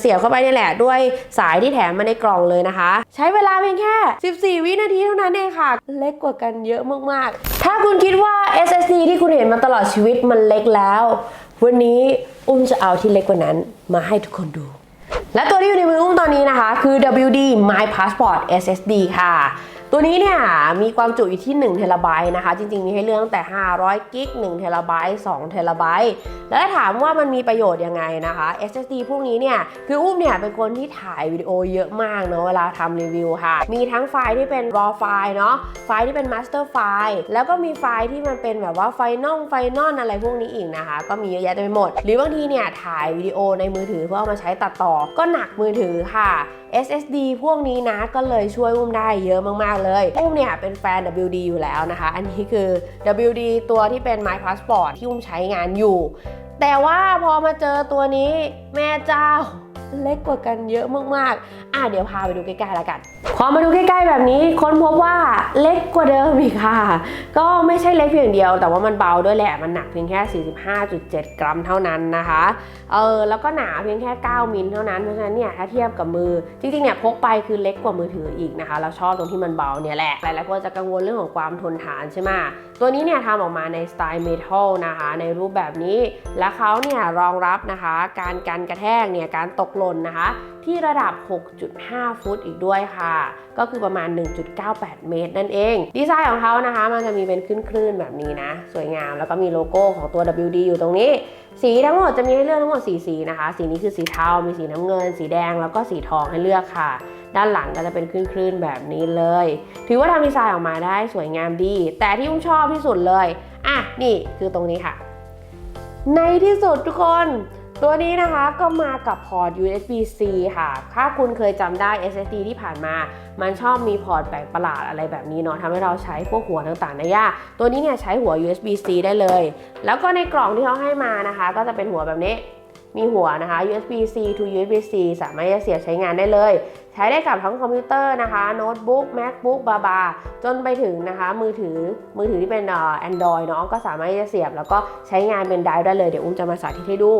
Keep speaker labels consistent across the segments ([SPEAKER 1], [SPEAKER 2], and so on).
[SPEAKER 1] เสียบเข้าไปนี่แหละด้วยสายที่แถมมาในกล่องเลยนะคะ ใช้เวลาเพียงแค่ 14 วินาทีเท่านั้นเองค่ะ เล็กกว่ากันเยอะมากๆ ถ้าคุณคิดว่า SSD ที่คุณเห็นมาตลอดชีวิตมันเล็กแล้ว วันนี้อุ้มจะเอาที่เล็กกว่านั้นมาให้ทุกคนดู และตัวที่อยู่ในมืออุ้มตอนนี้นะคะ คือ WD My Passport SSD ค่ะ ตัวนี้เนี่ยมีความจุอยู่ที่1เทราไบต์นะคะ จริงๆ มีให้เลือกตั้งแต่ 500 กิก 1 เทราไบต์ 2 เทราไบต์ แล้วถ้าถามว่ามันมีประโยชน์ยังไงนะคะ SSD พวกนี้เนี่ย คืออุ้มเนี่ยเป็นคนที่ถ่ายวิดีโอเยอะมากเนาะเวลาทำรีวิวค่ะ มีทั้งไฟล์ที่เป็น raw ไฟล์เนาะ ไฟล์ที่เป็น master ไฟล์ แล้วก็มีไฟล์ที่มันเป็นแบบว่าไฟนอลไฟนอลอะไรพวกนี้อีกนะคะ ก็มีเยอะแยะไปหมด หรือบางทีเนี่ยถ่ายวิดีโอในมือถือเพื่อเอามาใช้ตัดต่อ ก็หนักมือถือค่ะ SSD พวกนี้นะก็เลยช่วยอุ้มได้เยอะมากๆเลยอุ้มเนี่ยเป็นแฟน WD อยู่แล้วนะคะ อันนี้คือ WD ตัวที่เป็น My Passport ที่อุ้มใช้งานอยู่ แต่ว่าพอมาเจอตัวนี้แม่เจ้าเล็กกว่ากันเยอะมากๆ อะเดี๋ยวพาไปดูใกล้ๆแล้วกัน พอมาดูใกล้ๆแบบนี้ค้นพบว่า เล็กกว่าเดิมอีกค่ะ ก็ไม่ใช่เล็กเพียงเดียว แต่ว่ามันเบาด้วยแหละ มันหนักเพียงแค่ 45.7 กรัมเท่านั้นนะคะ เออ แล้วก็หนาเพียงแค่ 9 มิลเท่านั้น เพราะฉะนั้นเนี่ยถ้าเทียบกับมือ จริงๆ เนี่ยพกไปคือเล็กกว่ามือถืออีกนะคะ เราชอบตรงที่มันเบาเนี่ยแหละ หลายๆคนจะกังวลเรื่องของความทนทานใช่ไหมตัวนี้เนี่ยทำออกมาในสไตล์เมทัลนะคะ ในรูปแบบนี้ และเขาเนี่ยรองรับนะคะ การกันกระแทกเนี่ย การตกหล่นนะคะที่ระดับ 6.5 ฟุตอีกด้วยค่ะ ก็คือประมาณ 1.98 เมตรนั่นเอง ดีไซน์ของเขานะคะ มันจะมีเป็นคลื่นๆแบบนี้นะ สวยงามแล้วก็มีโลโก้ของตัว WD อยู่ตรงนี้ สีทั้งหมดจะมีให้เลือกทั้งหมด 4 สีนะคะ สีนี้คือสีเทา มีสีน้ำเงิน สีแดงแล้วก็สีทองให้เลือกค่ะ ด้านหลังก็จะเป็นคลื่นๆแบบนี้เลย ถือว่าทำดีไซน์ออกมาได้สวยงามดี แต่ที่อุ้มชอบที่สุดเลย อะนี่คือตรงนี้ค่ะ ในที่สุดทุกคน ตัวนี้นะคะก็มากับพอร์ต USB-C ค่ะ ถ้าคุณเคยจำได้ SSD ที่ผ่านมา มันชอบมีพอร์ตแปลกประหลาดอะไรแบบนี้เนาะทำให้เราใช้พวกหัวต่างๆได้ยาก ตัวนี้เนี่ยใช้หัว USB-C ได้เลย แล้วก็ในกล่องที่เขาให้มานะคะ ก็จะเป็นหัวแบบนี้ มีหัวนะคะ USB-C to USB-C สามารถจะเสียบใช้งานได้เลยใช้ได้กับทั้งคอมพิวเตอร์นะคะโน้ตบุ๊ก MacBook บาบาจนไปถึงนะคะ มือถือมือถือที่เป็นเอ่อ Android เนาะก็สามารถที่จะเสียบ แล้วก็ใช้งานเป็นไดร์ได้เลย เดี๋ยวอุ้มจะมาสาธิตให้ดู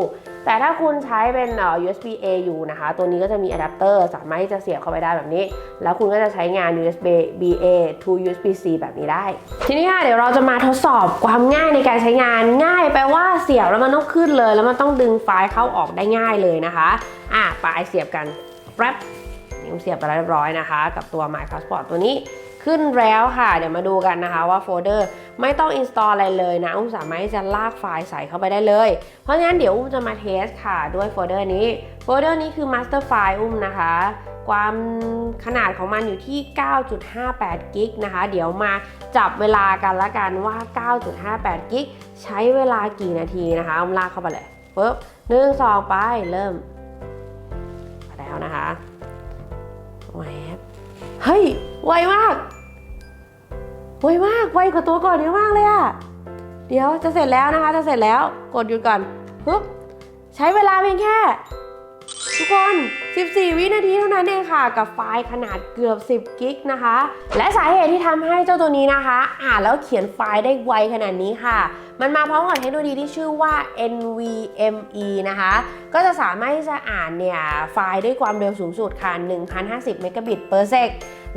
[SPEAKER 1] แต่ถ้าคุณใช้เป็นอ่อ USB A อยู่นะคะ ตัวนี้ก็จะมีอะแดปเตอร์สามารถที่จะเสียบเข้าไปได้แบบนี้ แล้วคุณก็จะใช้งาน USB B A to USB C แบบนี้ได้ ทีนี้ค่ะเดี๋ยวเราจะมาทดสอบความง่ายในการใช้งานง่ายแปลว่าเสียบแล้วมันต้องขึ้นเลย แล้วมันต้องดึงไฟล์เข้าออกได้ง่ายเลยนะคะ อะไปเสียบกันแป๊บ นิ้วเสียบไปเรียบร้อยนะคะ กับตัว My Passport ตัวนี้ขึ้นแล้วค่ะ เดี๋ยวมาดูกันนะคะว่าโฟลเดอร์ไม่ต้อง install อะไรเลยนะ อุ้มสามารถที่จะลากไฟล์ใส่เข้าไปได้เลย เพราะงั้นเดี๋ยวอุ้มจะมาเทสค่ะด้วยโฟลเดอร์นี้ โฟลเดอร์นี้คือ master file อุ้มนะคะ ความขนาดของมันอยู่ที่ 9.58 กิกนะคะ เดี๋ยวมาจับเวลากันละกันว่า 9.58 กิกใช้เวลากี่นาทีนะคะ อุ้มลากเข้าไปเลยปุ๊บหนึ่งสองไปเริ่มแล้วนะคะ แวบเฮ้ย ไวมาก ไวมาก ไวกว่าตัวก่อนเยอะมากเลยอะเดี๋ยวจะเสร็จแล้วนะคะ จะเสร็จแล้ว กดหยุดก่อนปึ๊บใช้เวลาเพียงแค่ ทุกคน 14 วินาทีเท่านั้นเองค่ะ กับไฟล์ขนาดเกือบ 10 กิกนะคะ และสาเหตุที่ทำให้เจ้าตัวนี้นะคะ อ่านแล้วเขียนไฟล์ได้ไวขนาดนี้ค่ะ มันมาพร้อมกับเทคโนโลยีที่ชื่อว่า NVMe นะคะ ก็จะสามารถที่จะอ่านเนี่ยไฟล์ด้วยความเร็วสูงสุดค่ะ 1,050 เมกะบิต per sec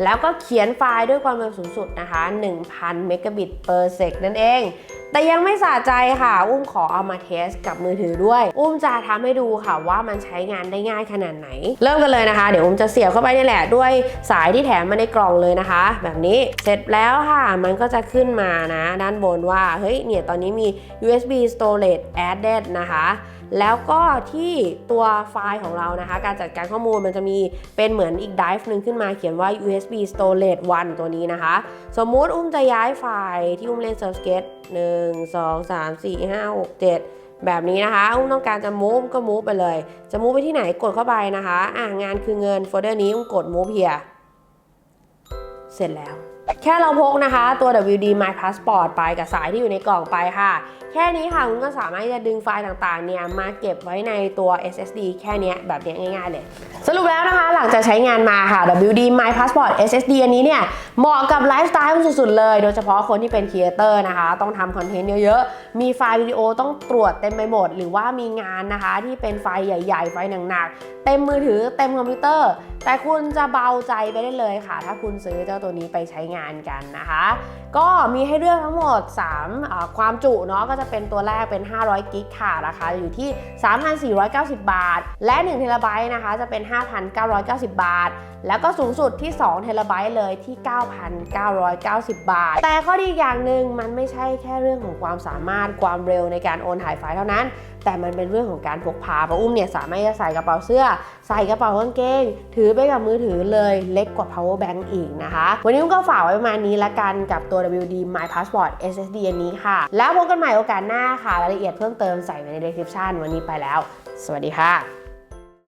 [SPEAKER 1] แล้วก็เขียนไฟล์ด้วยความเร็วสูงสุดนะคะ 1,000 เมกะบิต per sec นั่นเอง แต่ยังไม่สะใจค่ะ อุ้มขอเอามาเทสกับมือถือด้วย อุ้มจะทำให้ดูค่ะว่ามันใช้งานได้ง่ายขนาดไหน เริ่มกันเลยนะคะ เดี๋ยวอุ้มจะเสียบเข้าไปนี่แหละด้วยสายที่แถมมาในกล่องเลยนะคะ แบบนี้เสร็จแล้วค่ะ มันก็จะขึ้นมานะ ด้านบนว่าเฮ้ยเนี่ยตอนนี้มี USB storage added นะคะแล้วก็ที่ตัวไฟล์ของเรานะคะ การจัดการข้อมูลมันจะมีเป็นเหมือนอีก drive หนึ่งขึ้นมาเขียนว่า USB storage 1 ตัวนี้นะคะ สมมุติอุ้มจะย้ายไฟล์ที่อุ้มเล่น Surf Sketch 1 2 3 4 5 6 7 แบบนี้นะคะ อุ้มต้องการจะมูฟก็มูฟไปเลย จะมูฟไปที่ไหนกดเข้าไปนะคะ อ่างานคือเงินโฟลเดอร์นี้อุ้มกดมูฟเฮียเสร็จแล้ว แค่เราพกนะคะ ตัว WD My Passport ไปกับสายที่อยู่ในกล่องไปค่ะ แค่นี้ค่ะคุณก็สามารถที่จะดึงไฟล์ต่างๆเนี่ยมาเก็บไว้ในตัว SSD แค่นี้แบบนี้ง่ายๆเลย สรุปแล้วนะคะ หลังจากใช้งานมาค่ะ WD My Passport SSD อันนี้เนี่ยเหมาะกับไลฟ์สไตล์สุดๆเลย โดยเฉพาะคนที่เป็นครีเอเตอร์นะคะ ต้องทำคอนเทนต์เยอะๆ มีไฟล์วิดีโอต้องตรวจเต็มไปหมด หรือว่ามีงานนะคะที่เป็นไฟล์ใหญ่ ๆ ไฟล์หนักๆ เต็มมือถือเต็มคอมพิวเตอร์ แต่คุณจะเบาใจไปได้เลยค่ะ ถ้าคุณซื้อเจ้าตัวนี้ไปใช้งานกันนะคะ ก็มีให้เลือกทั้งหมด 3 ความจุเนาะก็จะเป็นตัวแรกเป็น 500 กิกค่ะ ราคาอยู่ที่ 3,490 บาท และ1เทราไบต์นะคะจะเป็น 5,990 บาท แล้วก็สูงสุดที่ 2 เทราไบต์เลยที่ 9,990 บาท แต่ข้อดีอีกอย่างหนึ่งมันไม่ใช่แค่เรื่องของความสามารถความเร็วในการโอนถ่ายไฟล์เท่านั้น แต่มันเป็นเรื่องของการพกพาเพราะอุ้มเนี่ยสามารถจะใส่กระเป๋าเสื้อ ใส่กระเป๋ากางเกง ถือไปกับมือถือเลยเล็กกว่า power bank อีกนะคะ วันนี้อุ้มก็ฝากไว้ประมาณนี้ละกันกับตัว WD My Passport SSD อันนี้ค่ะ แล้วพบกันใหม่โอกาสหน้าค่ะ รายละเอียดเพิ่มเติมใส่ไว้ใน description วันนี้ไปแล้ว สวัสดีค่ะ